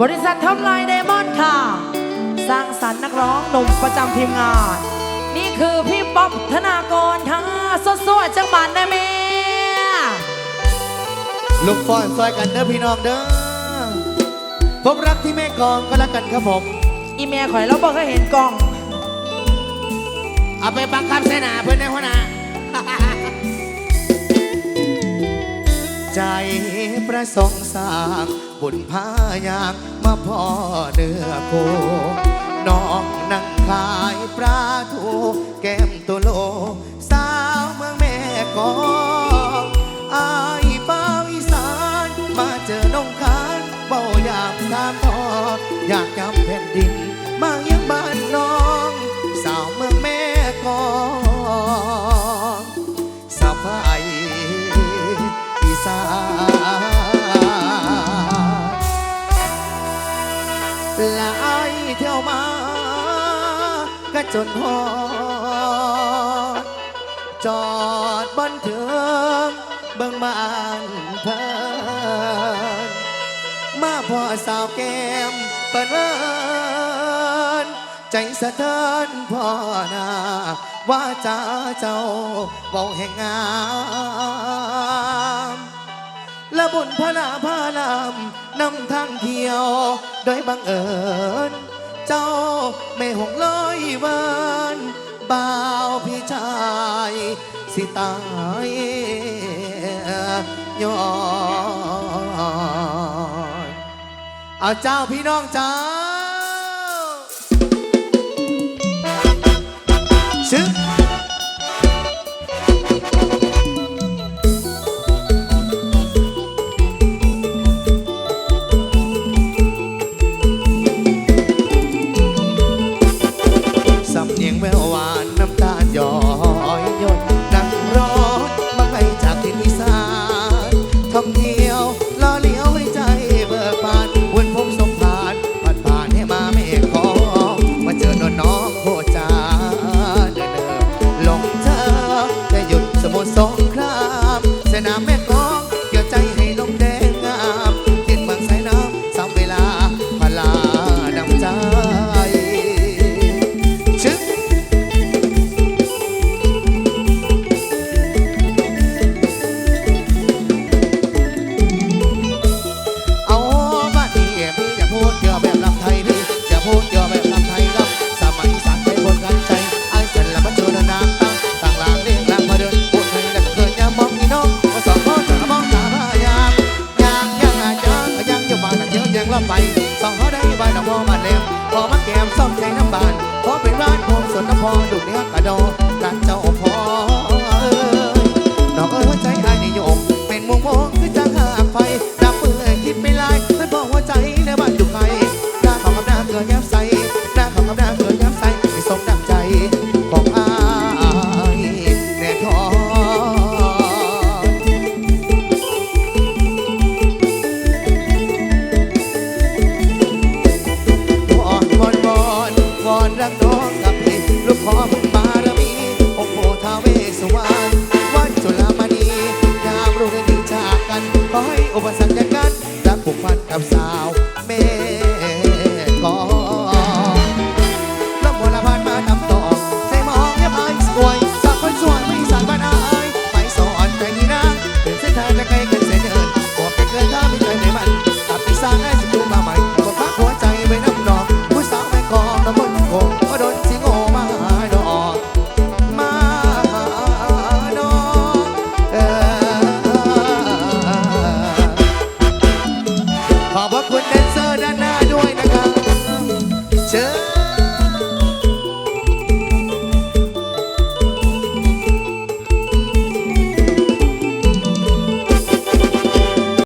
บริษัททำลายไดมอนด์ค่ะ สร้างสรรค์นักร้องหนุ่มประจำทีมงาน นี่คือพี่ป๊อบธนากรค่ะสดๆจังหวัดนะแม่ลูกฟ้อนซอยกันเด้อพี่น้องเด้อผมรักที่แม่กองก็แล้วกันครับผม อีเมียข่อยเราบอกให้เห็นกล้อง เอาไปบังคับเสนาเพื่อนในหัวหน้า ใจประสงค์สร้างบุญพายางมาพ่อเนื้อโคน้องนั่งขายปลาทูแก้มตัวโล สาวเมืองแม่กองอายเป้าอีสานมาเจอน้องคานเบาอยากตามทออยากจำแผ่นดิน มาเยี่ยมบ้านน้อง สาวเมืองแม่กองสาวีสานหลายเที่ยวมา ก็จนพอจอดบนเถืองเบิ่งบ้านเพิ่นมาพอสาวแก้มเปิดเอินใจสะเทือนพ่อนา ว่าจ้าเจ้าเบาแห่งงามและบุญพระนาพานำนำทางเที่ยว โดยบังเอิญ เจ้าไม่หงลอยเวินบ่าวพี่ชาย สิตายยอนเอาเจ้าพี่น้องเจ้าชึส พอมาแก้มซ่อมใจน้ำบานพอเป็นร้านผมสวนน้ำพอดูเนื้อกระโดกันเจ้าพอเอ้ ข